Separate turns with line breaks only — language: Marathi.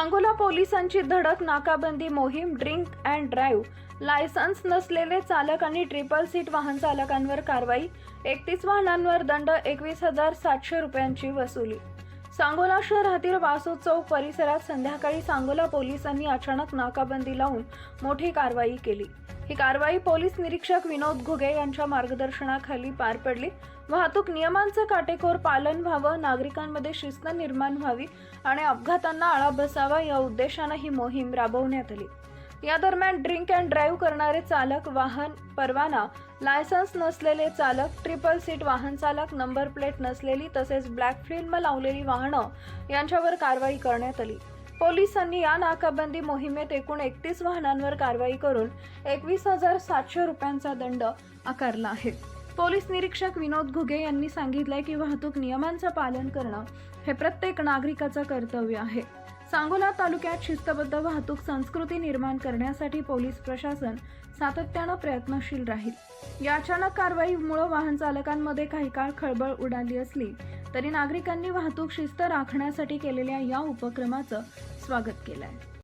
सांगोला पोलिसांची धडक नाकाबंदी मोहीम ड्रिंक अँड ड्राईव्ह लायसन्स नसलेले चालक आणि ट्रिपल सीट वाहन चालकांवर कारवाई एकतीस वाहनांवर दंड एकवीस हजार सातशे रुपयांची वसुली. सांगोला शहरातील वासू चौक परिसरात संध्याकाळी सांगोला पोलिसांनी अचानक नाकाबंदी लावून मोठी कारवाई केली. ही कारवाई पोलीस निरीक्षक विनोद घुगे यांच्या मार्गदर्शनाखाली पार पडली. वाहतूक नियमांचं काटेकोर पालन व्हावं नागरिकांमध्ये शिस्त निर्माण व्हावी आणि अपघातांना आळा बसावा या उद्देशानं ही मोहीम राबवण्यात आली. या दरम्यान ड्रिंक अँड ड्राईव्ह करणारे चालक वाहन परवाना लायसन्स नसलेले चालक ट्रिपल सीट वाहन चालक नंबर प्लेट नसलेली तसेच ब्लॅक फिल्म लावलेली वाहनं यांच्यावर कारवाई करण्यात आली. पोलिसांनी या नाकाबंदी मोहिमेत एकूण एकतीस वाहनांवर कारवाई करून एकवीस हजार सातशे रुपयांचा दंड आकारला आहे. पोलीस निरीक्षक विनोद घुगे यांनी सांगितलंय की वाहतूक नियमांचं पालन करणं हे प्रत्येक नागरिकाचं कर्तव्य आहे. सांगोला तालुक्यात शिस्तबद्ध वाहतूक संस्कृती निर्माण करण्यासाठी पोलीस प्रशासन सातत्यानं प्रयत्नशील राहील. या अचानक कारवाईमुळे वाहन चालकांमध्ये काही काळ खळबळ उडाली असली तरी नागरिकांनी वाहतूक शिस्त राखण्यासाठी केलेल्या या उपक्रमाचं स्वागत केलंय.